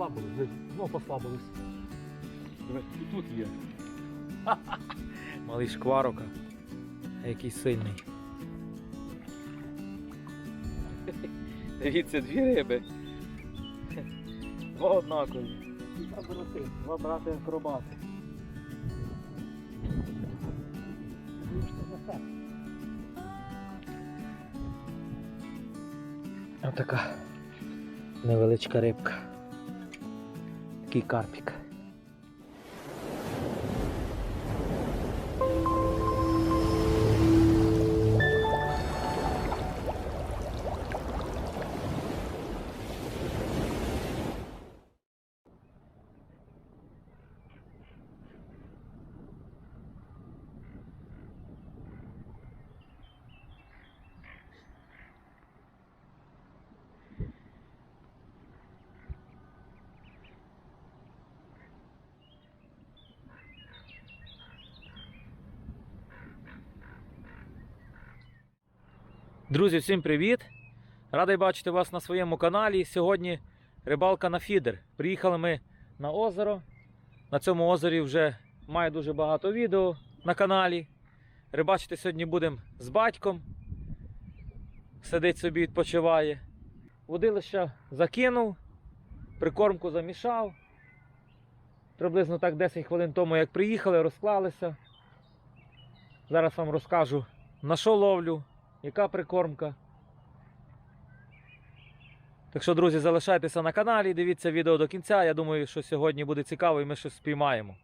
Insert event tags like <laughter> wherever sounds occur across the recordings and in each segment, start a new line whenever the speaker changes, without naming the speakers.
послабились. Знову послабились.
І тут є.
Малий шкварока. Який сильний. Дивіться, дві риби. Два однакові. Два брати. Два брати акробати. Отака невеличка рибка. Такий карпік. Друзі, всім привіт! Радий бачити вас на своєму каналі. Сьогодні рибалка на фідер. Приїхали ми на озеро. На цьому озері вже має дуже багато відео на каналі. Рибачити сьогодні будемо з батьком. Сидить собі, відпочиває. Водилище закинув, прикормку замішав. Приблизно так 10 хвилин тому, як приїхали, розклалися. Зараз вам розкажу на що ловлю, яка прикормка. Так що, друзі, залишайтеся на каналі, дивіться відео до кінця. Я думаю, що сьогодні буде цікаво і ми щось спіймаємо.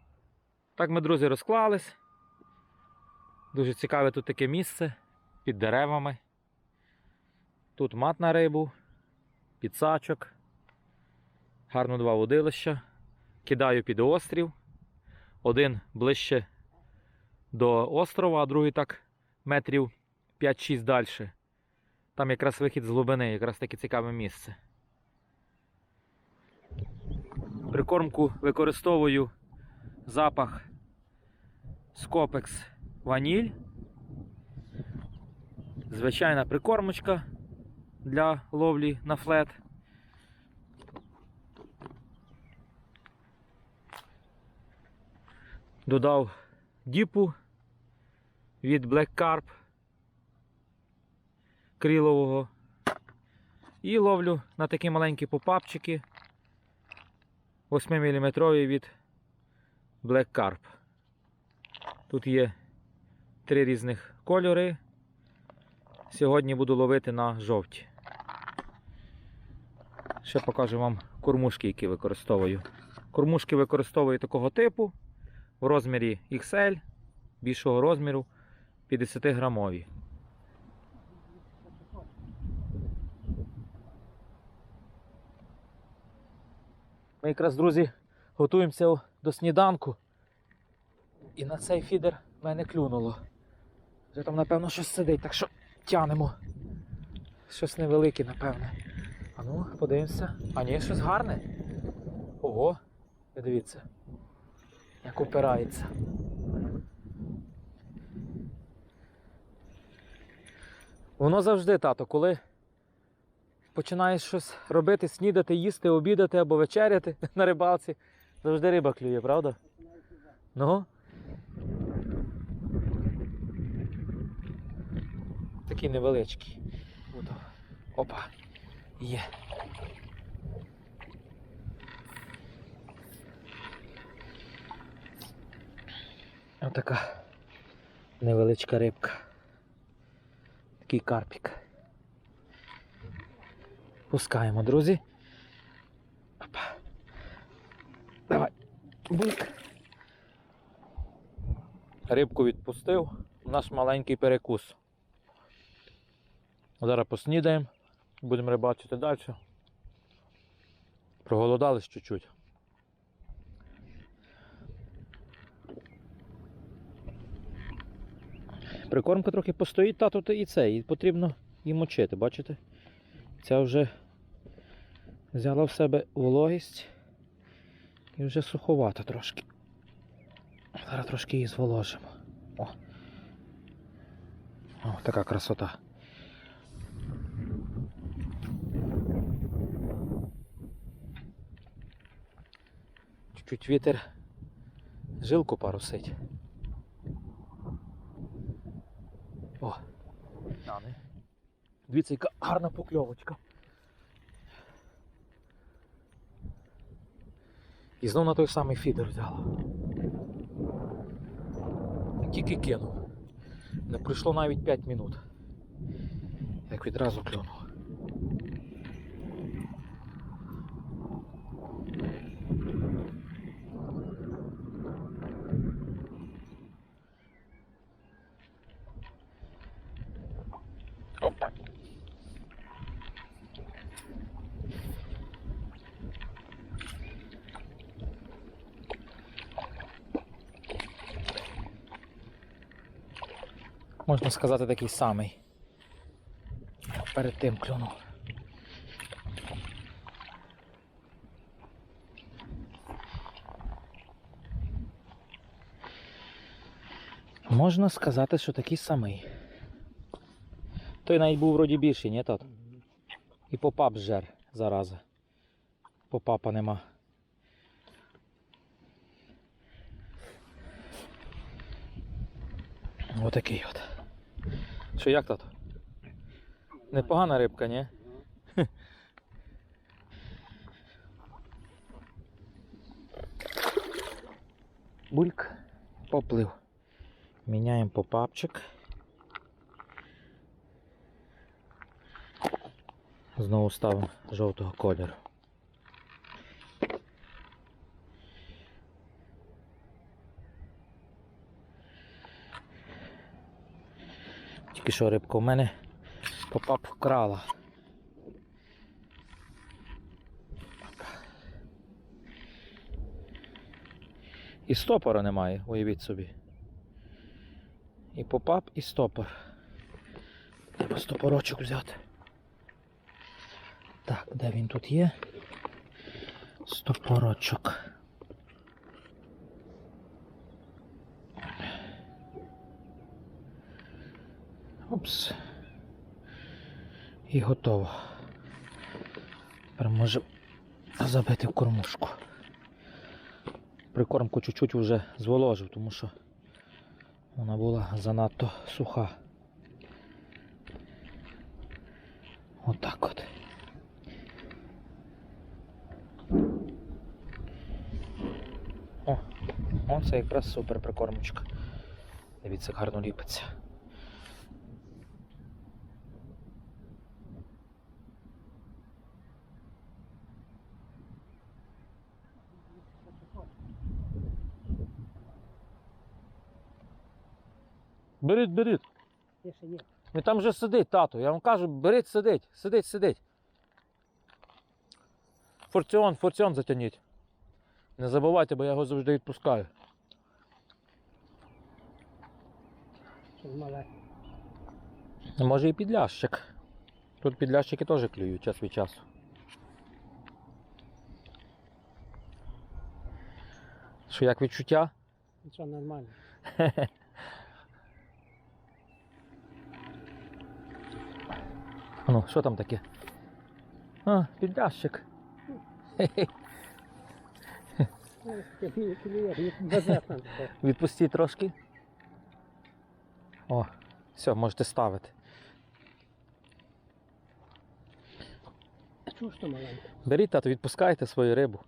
Так ми, друзі, розклались. Дуже цікаве тут таке місце під деревами. Тут мат на рибу, підсачок. Гарно два водилища. Кидаю під острів. Один ближче до острова, а другий так метрів 5-6 далі. Там якраз вихід з глибини, якраз таке цікаве місце. Прикормку використовую запах Скопекс ваніль. Звичайна прикормочка для ловлі на флет. Додав діпу від Black Carp крилового. І ловлю на такі маленькі попапчики 8 мм від Black Carp. Тут є три різних кольори. Сьогодні буду ловити на жовті. Ще покажу вам кормушки, які використовую. Кормушки використовую такого типу в розмірі XL, більшого розміру 50 грамові. Ми якраз, друзі, готуємося до сніданку. І на цей фідер мене клюнуло. Вже там, напевно, щось сидить, так що тянемо. Щось невелике, напевне. А ну, подивимося. А ні, щось гарне. Ого, ви дивіться. Як упирається. Воно завжди, тато, коли починаєш щось робити, снідати, їсти, обідати або вечеряти <laughs> на рибалці, завжди риба клює, правда? Ну. Такий невеличкий. Опа. Є. Отака невеличка рибка. Такий карпік. Пускаємо, друзі. Опа. Давай. Бук. Рибку відпустив. Наш маленький перекус. Зараз поснідаємо, будемо рибачити далі. Проголодались чуть-чуть. Прикормка трохи постоїть, та тут і це, і потрібно її мочити, бачите? Ця вже взяла в себе вологість і вже суховата трошки. Зараз трошки її зволожимо. О, О така красота. Чуть-чуть вітер жилку парусить. О. Дивіться, яка гарна покльовочка. І знов на той самий фідер взяла. Тільки кинув. Не пройшло навіть 5 минут. Як відразу клюнув. Опа. Можна сказати, такий самий. Перед тим клюнув. Можна сказати, що такий самий. Той навіть був вроді більший, ні, тат? І попап зжер, зараза. Попапа нема. Отакий от. Що як тато? Непогана рибка, ні? <laughs> Бульк поплив. Міняємо попапчик. Знову ставимо жовтого кольору. Тільки що рибка у мене попап вкрала. І стопора немає, уявіть собі. І попап, і стопор. Треба стопорочок взяти. Так, де він тут є? Стопорочок. Опс. І готово. Тепер може забити в кормушку. Прикормку чуть-чуть вже зволожив, тому що вона була занадто суха. Отак от. О, о, це якраз супер прикормочка. Дивіться, гарно ліпиться. Беріть, беріть.
Ще.
Він там вже сидить, тато. Я вам кажу, беріть, сидить, сидить, сидить. Форціон, форціон затягніть. Не забувайте, бо я його завжди відпускаю.
Щось мале.
Може і підлящик. Тут підлящики теж клюють час від часу. Що як відчуття?
Нічого нормально. <laughs>
Ну, що там таке? А,
таке.
Відпустіть трошки. О, все, можете ставити. Беріть, тато, відпускайте свою рибу.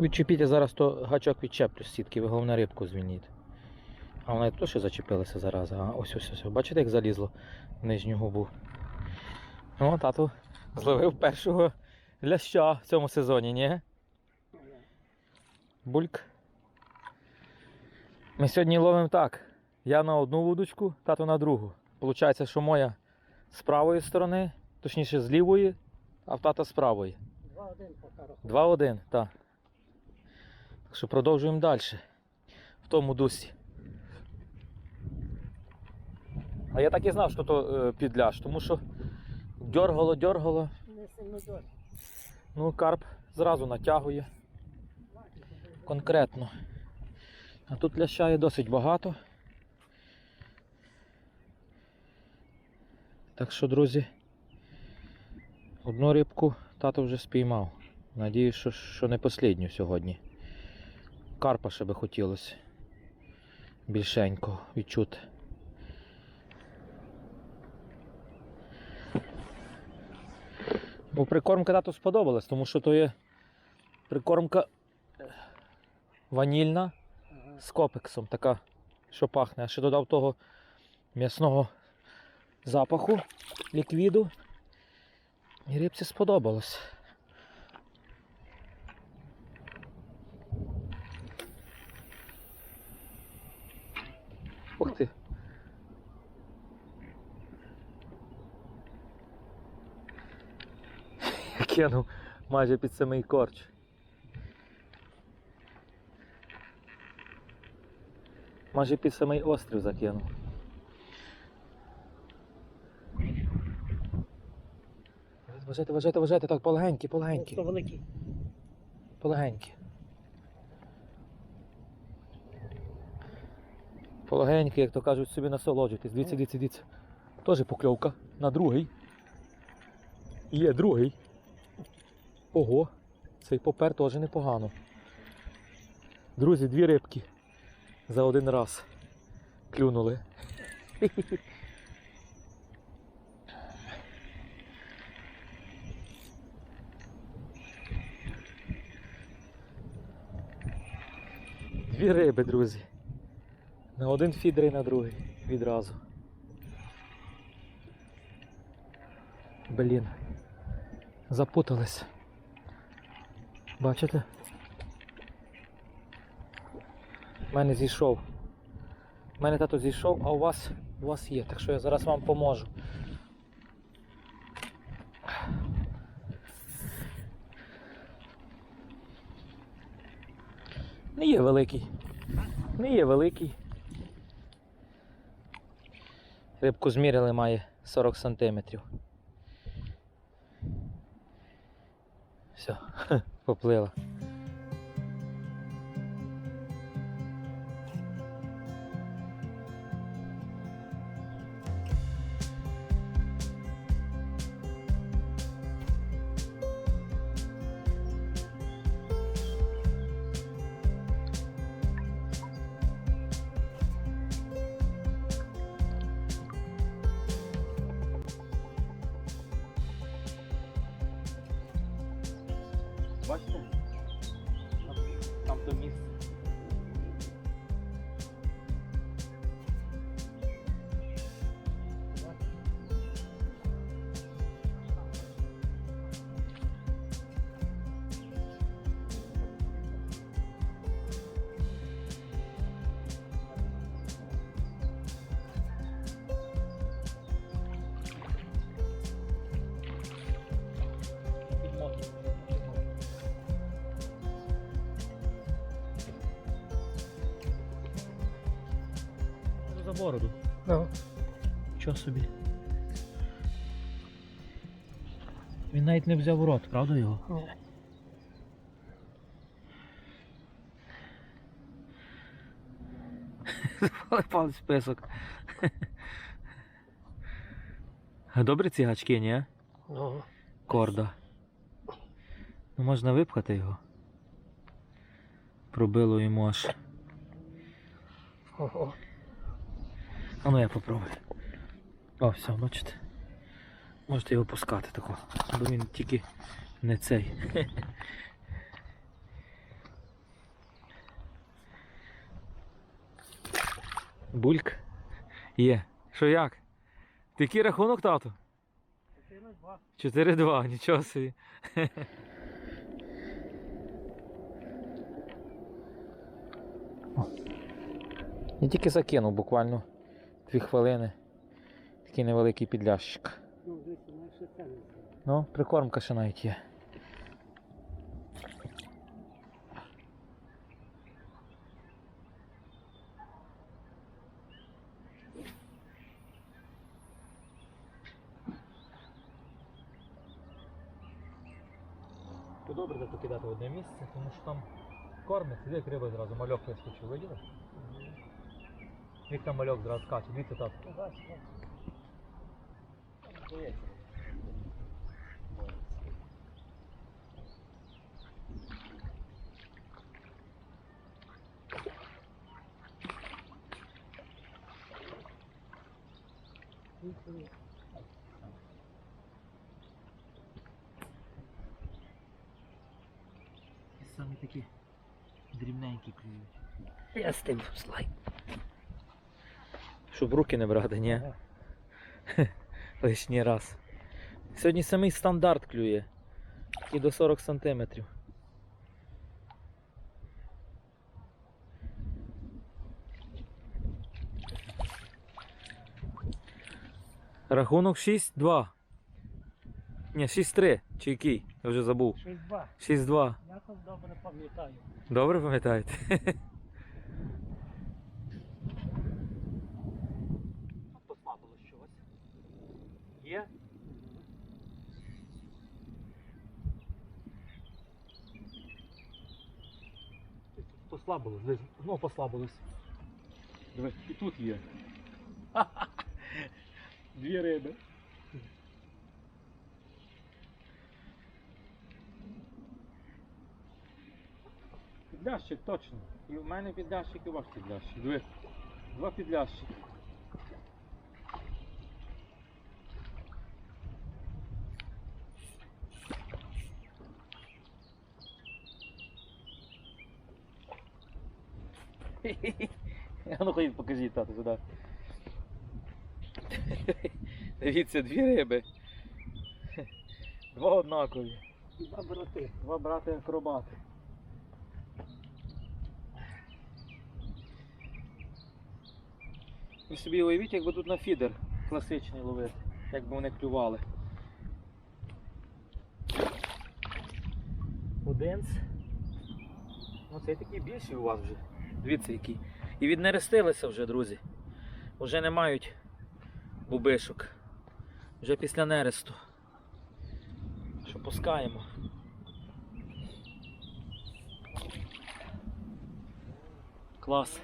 Відчепіть, я зараз то гачок відчеплю з сітки, ви головне рибку звільніть. А вона теж зачепилася зараза. А ось ось ось. Бачите, як залізло в нижню губу. О, тату зловив першого ляща в цьому сезоні, ні? Бульк. Ми сьогодні ловимо так. Я на одну вудочку, тато на другу. Получається, що моя з правої сторони, точніше з лівої, а в тата з правої.
Два-один поки рахує.
2-1, так. Так що продовжуємо далі. В тому дусі. А я так і знав, що то е, підляж, тому що дьоргало, дьоргало,
Не сильно
ну карп зразу натягує. Конкретно. А тут ляща є досить багато. Так що, друзі, одну рибку тато вже спіймав. Надіюсь, що, що не послідню сьогодні. Карпа ще би хотілося більшенько відчути. Бо прикормка тату сподобалась, тому що то є прикормка е, ванільна з копексом, така, що пахне. А ще додав того м'ясного запаху, ліквіду. І рибці сподобалось. Ух ти. Я кинув майже під самий корч. Майже під самий острів закинув. Вважайте, вважайте, вважайте, так полегенькі, полегенькі,
великий.
полегенькі. Полегенькі, як то кажуть, собі насолоджуйтесь. Дивіться, дивіться, дивіться. Теж покльовка на другий. Є другий. Ого, цей попер теж непогано. Друзі, дві рибки за один раз клюнули. <laughs> Дві риби, друзі. На один фідер на другий відразу. Блін. Запутались. Бачите? У мене зійшов. У мене тато зійшов, а у вас у вас є, так що я зараз вам поможу. Не є великий. Не є великий. Рибку зміряли має 40 сантиметрів. Все, <laughs> поплила. Бачите? Там то місце. За бороду.
Ну,
Що собі? Він навіть не взяв в рот, правда його?
ні.
Палець в добре ці гачки, ні?
Ну,
Корда. Ну можна випхати його. Пробило йому аж.
ого.
А ну я попробую. О, все, бачите. Можете його пускати тако. Бо він тільки не цей. <laughs> Бульк. Є. Що як? Ти який рахунок, тату? 4-2, нічого собі. <laughs> Я тільки закинув буквально дві хвилини. Такий невеликий підлящик.
Ну, ну.
Ну, прикормка ще навіть є. То добре де покидати одне місце, тому що там кормиться, як риба зразу, мальок вискочив, виділи? Як там мальок зразу скаче, дивіться так. І Саме такі дрібненькі клюють.
Я з тим слайд.
Щоб руки не брати, ні? <laughs> Лишній раз. Сьогодні самий стандарт клює. І до 40 сантиметрів. Рахунок 6-2. Ні, 6-3. Чи який? Я вже забув.
6-2.
6-2.
Я тут добре пам'ятаю.
Добре пам'ятаєте? <laughs> Послабилось, десь знову послабилось.
Диви, і тут є. <laughs> Дві риби. Підлящик точно. І в мене підлящик, і у вас підлящик. Диви. Два підлящики.
А ну ходіть, покажіть, тату, сюди. Дивіться, дві риби. Два однакові.
Два брати.
Два брати акробати. Ви собі уявіть, якби тут на фідер класичний ловити, якби вони клювали. Одинц. Ну цей такий більший у вас вже. Дивіться який. І віднерестилися вже, друзі. Вже не мають бубишок. Вже після нересту. Що пускаємо. Клас.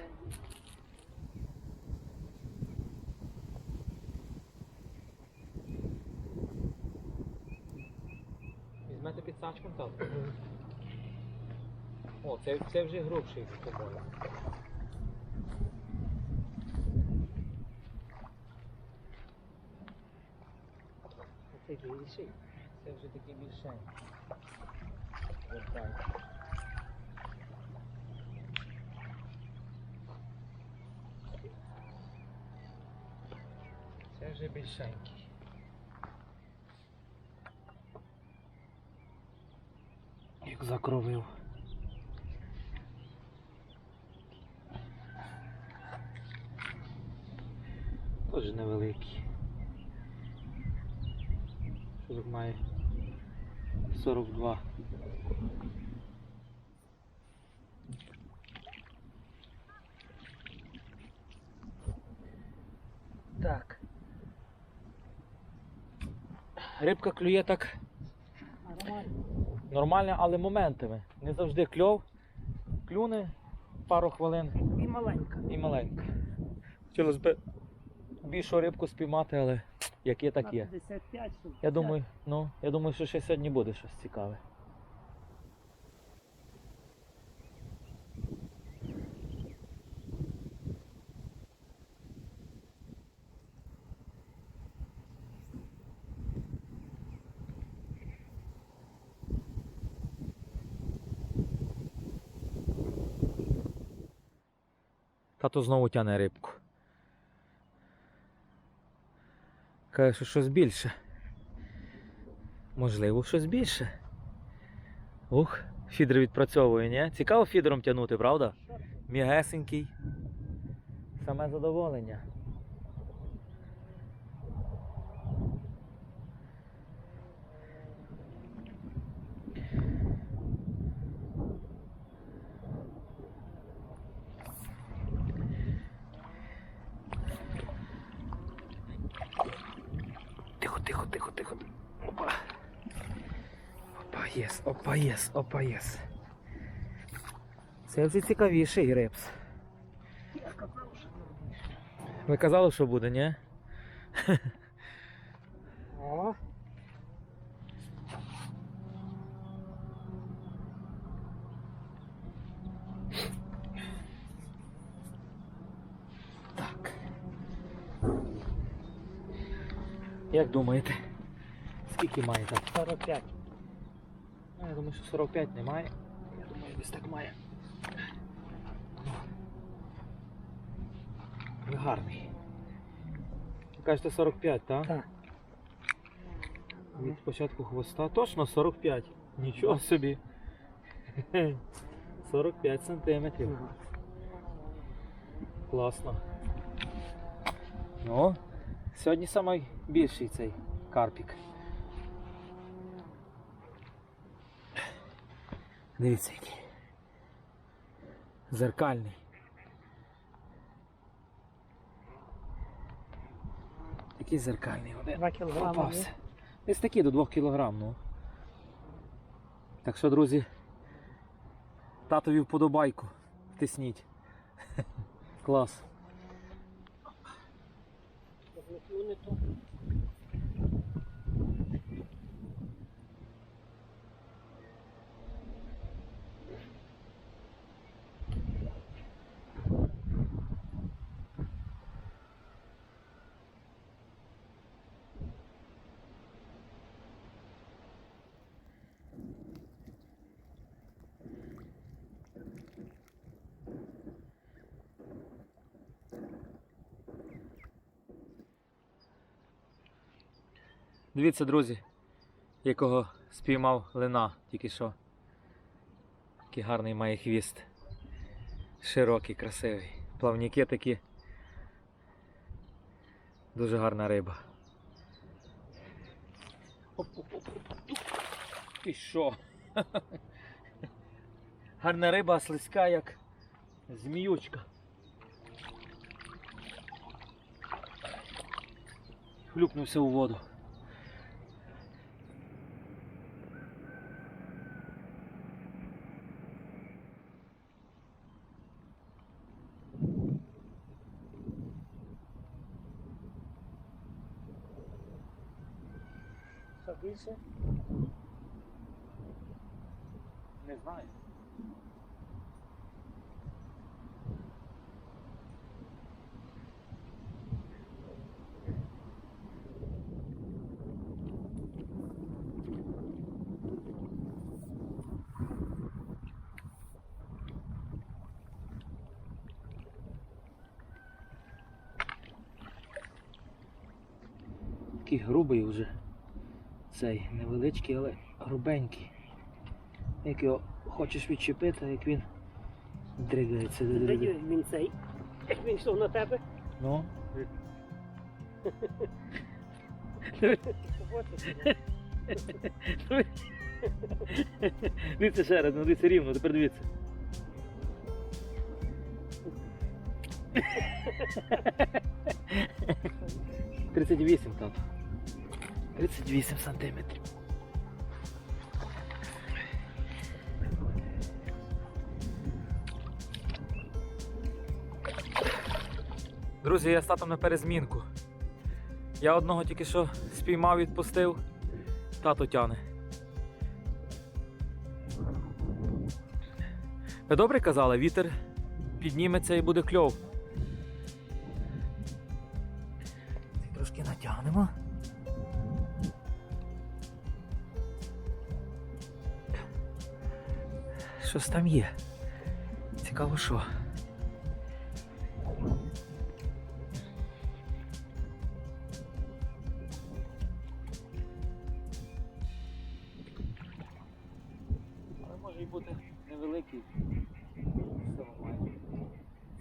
Візьмете підсачком так. О, це, це вже грубший футбол.
Це більший.
Це вже такий більшенький. Це вже більшенький. Як закровив. Теж невеликий. Тут має 42. Так. Рибка клює так
Нормально.
нормально, але моментами. Не завжди кльов. Клюне пару хвилин
І маленька.
і маленька. Хотілося б більшу рибку спіймати, але як є, так є.
55 тут.
Я думаю, ну, я думаю, що ще сьогодні буде щось цікаве. Тато знову тяне рибку. Каже, що щось більше. Можливо, щось більше. Ух, фідер відпрацьовує, ні? Цікаво фідером тягнути, правда? Мігесенький. Саме задоволення. Тихо, тихо, тихо, тихо. Опа. Опа, єс, опа, єс, опа, єс. Це вже цікавіший репс.
Я казав, що
Ви казали, що буде, ні? <laughs>
О,
Так. Як думаєте? Скільки має так?
45.
Думаю, що 45 немає. Я думаю, десь так має. Гарний. Ви кажете 45, так?
Так.
Від початку хвоста точно 45. Нічого собі. 45 сантиметрів.
Ага.
Класно. Ну, сьогодні найбільший цей карпік. Дивіться який. Зеркальний. Такий зеркальний один.
Два кілограми.
Попався. Десь такий до 2 кг, ну. Так що, друзі, татові вподобайку. Втисніть. <laughs> Клас.
Ну, не то.
Дивіться, друзі, якого спіймав лина тільки що. Який гарний має хвіст. Широкий, красивий. Плавніки такі. Дуже гарна риба. І що? <laughs> Гарна риба, слизька, як зміючка. Хлюпнувся у воду.
Більше?
Не знаю. Такий грубий вже. Цей невеличкий, але грубенький. Як його хочеш відчепити, як він дригається.
Видів він цей. Як він йшов на тебе.
Ну. <laughs> Дивіться ще раз, ну дивіться рівно, тепер дивіться. <laughs> Тридцять вісім там. 38 сантиметрів. Друзі, я з татом на перезмінку. Я одного тільки що спіймав, відпустив, тато тяне. Ви добре казали, вітер підніметься і буде кльов. Щось там є. Цікаво, що. Але може і бути невеликий.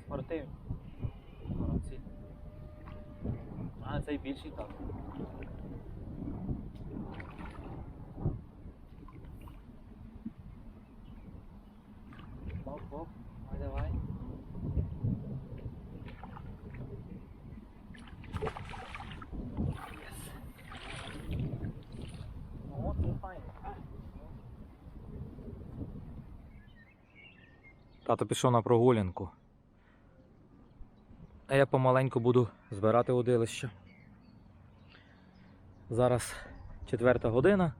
Спортивний. А цей більший так. Оп, оп, а давай. О, це файно. Тато пішов на прогулянку. А я помаленьку буду збирати удилище. Зараз четверта година.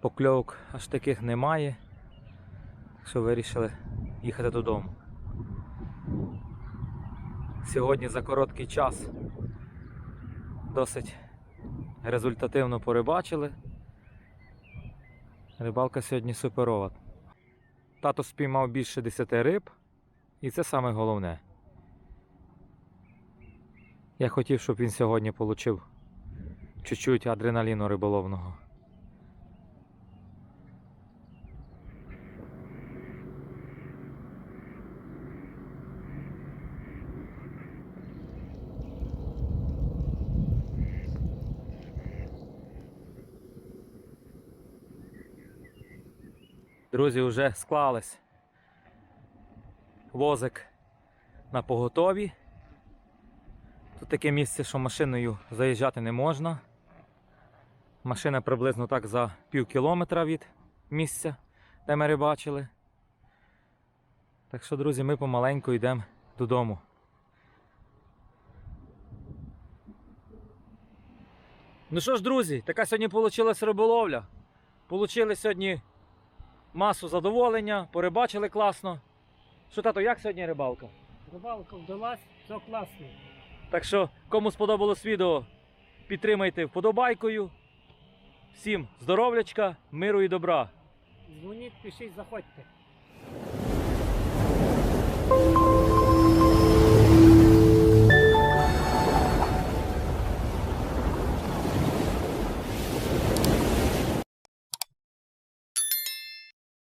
Покльовок аж таких немає. Що вирішили їхати додому. Сьогодні за короткий час досить результативно порибачили. Рибалка сьогодні суперова. Тато спіймав більше 10 риб, і це саме головне. Я хотів, щоб він сьогодні отримав чуть-чуть адреналіну риболовного. Друзі, вже склались. Возик на поготові. Тут таке місце, що машиною заїжджати не можна. Машина приблизно так за пів кілометра від місця, де ми рибачили. Так що, друзі, ми помаленьку йдемо додому. Ну що ж, друзі, така сьогодні вийшла риболовля. Получили сьогодні масу задоволення, порибачили класно. Що тато, як сьогодні рибалка?
Рибалка вдалась, все класно.
Так що, кому сподобалось відео, підтримайте вподобайкою. Всім здоровлячка, миру і добра.
Дзвоніть, пишіть, заходьте.